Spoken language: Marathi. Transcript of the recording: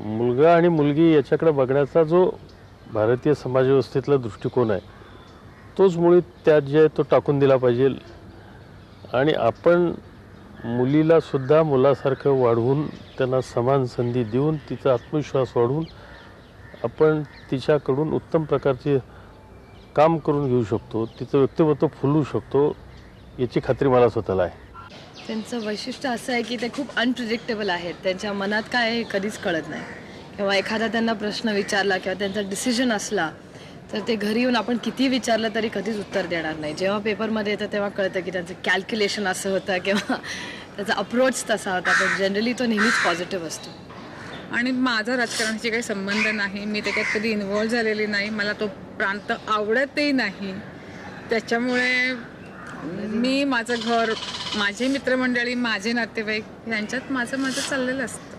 मुलगा आणि मुलगी याच्याकडे बघण्याचा जो भारतीय समाजव्यवस्थेतला दृष्टिकोन आहे तोच मुळी त्यात जे आहे तो टाकून दिला पाहिजे. आणि आपण मुलीला सुद्धा मुलासारखं वाढवून त्यांना समान संधी देऊन तिचा आत्मविश्वास वाढवून आपण तिच्याकडून उत्तम प्रकारचे काम करून घेऊ शकतो. तिचं व्यक्तिमत्व फुलवू शकतो. याची खात्री मला स्वतःला आहे. त्यांचं वैशिष्ट्य असं आहे की ते खूप अनप्रिडिक्टेबल आहेत. त्यांच्या मनात काय आहे हे कधीच कळत नाही. किंवा एखादा त्यांना प्रश्न विचारला किंवा त्यांचा डिसिजन असला तर ते घरी येऊन आपण किती विचारलं तरी कधीच उत्तर देणार नाही. जेव्हा पेपरमध्ये येतं तेव्हा कळतं की त्यांचं कॅल्क्युलेशन असं होतं किंवा त्याचा अप्रोच तसा होता. पण जनरली तो नेहमीच पॉझिटिव्ह असतो. आणि माझा राजकारणाशी काही संबंध नाही. मी त्याच्यात कधी इन्व्हॉल्व झालेली नाही. मला तो प्रांत आवडतही नाही. त्याच्यामुळे मी माझं घर माझी मित्रमंडळी माझे नातेवाईक यांच्यात माझं माझं चाललेलं असतं.